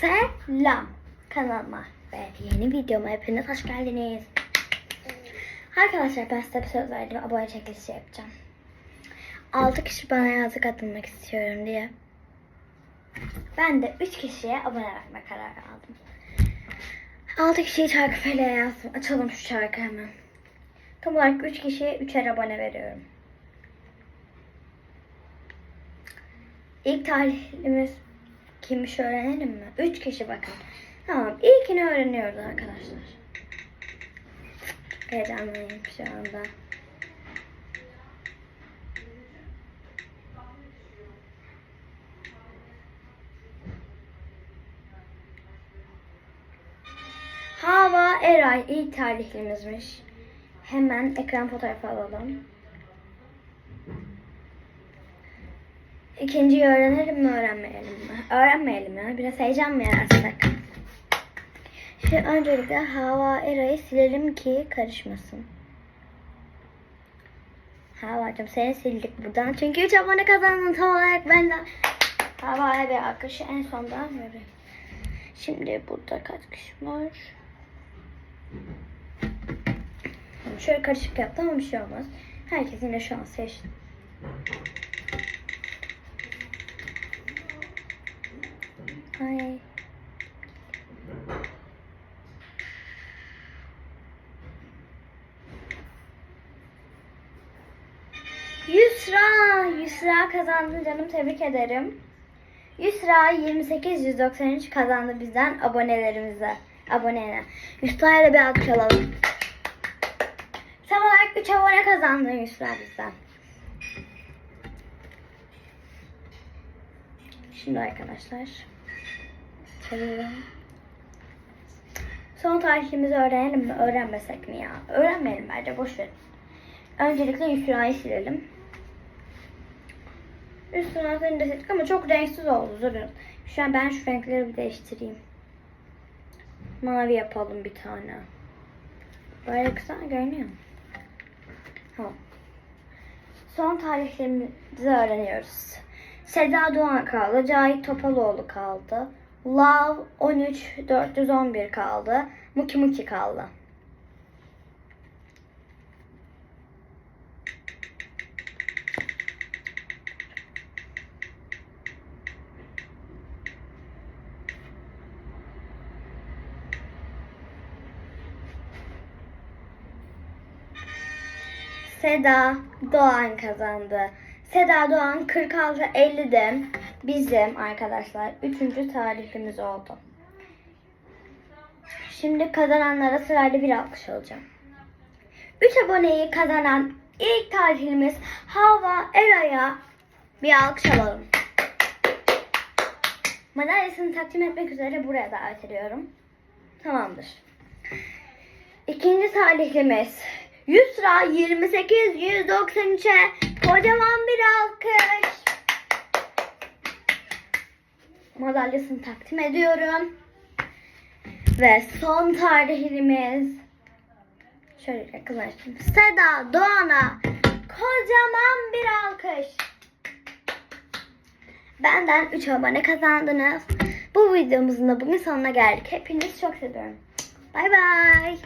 Selam kanalıma ve yeni videoma hepiniz hoş geldiniz. Arkadaşlar ben size bir söz verdim abone çekilişi yapacağım. 6 kişi bana yazık atılmak istiyorum diye. Ben de 3 kişiye abone verme kararı aldım. 6 kişiyi Çarkıfele'ye yazdım. Açalım şu çarkı hemen. Tam olarak 3 kişiye 3'er abone veriyorum. İlk tarihlimiz kimmiş öğrenelim mi? Üç kişi bakın. Tamam ilkini öğreniyoruz arkadaşlar. Heyecanlıyım şu anda. Hava Eray ilk tarihlimizmiş. Hemen ekran fotoğrafı alalım. İkinciyi öğrenelim mi öğrenmeyelim mi? Öğrenmeyelim ya. Biraz heyecan mı yaratsak? Şimdi öncelikle hava erayı silelim ki karışmasın. Havacım seni sildik buradan. Çünkü 3 abone kazandın tam olarak ben de havaya bir akışı en sondan vereyim. Şimdi burada kaç kişi var? Şöyle karışık yaptım ama bir şey olmaz. Herkes yine şu an Ay. Yusra, Yusra kazandı canım tebrik ederim. Yusra 28 193 kazandı bizden abonelerimize. Abonene. Yusra'ya da bir alkış alalım. Tam olarak 3 abone kazandın Yusra bizden. Şimdi arkadaşlar. Çeviriyorum. Son tarihimizi öğrenelim mi? Öğrenmesek mi ya? Öğrenmeyelim bence boş verin. Öncelikle Yusra'yı silelim. Üstüne seni de sildik ama çok renksiz oldu. Durun. Şu an ben şu renkleri bir değiştireyim. Mavi yapalım bir tane. Böyle güzel görünüyor mu? Tamam. Son tarihlerimizi öğreniyoruz. Seda Doğan kaldı. Cahit Topaloğlu kaldı. Love 13 411 kaldı. Muki Muki kaldı. Seda Doğan kazandı. Seda Doğan 46 50'de bizim arkadaşlar 3. tarihlimiz oldu. Şimdi kazananlara sırayla bir alkış alacağım. 3 aboneyi kazanan ilk tarihlimiz Hava Eray'a bir alkış alalım. Madalyasını takdim etmek üzere buraya davet ediyorum. Tamamdır. İkinci tarihlimiz Yusra 28 193'e kocaman bir alkış. Madalyasını takdim ediyorum. Ve son tarihlimiz şöyle yakınlaştım. Seda Doğan'a kocaman bir alkış. Benden 3 abone kazandınız. Bu videomuzun da bugün sonuna geldik. Hepinizi çok seviyorum. Bay bay.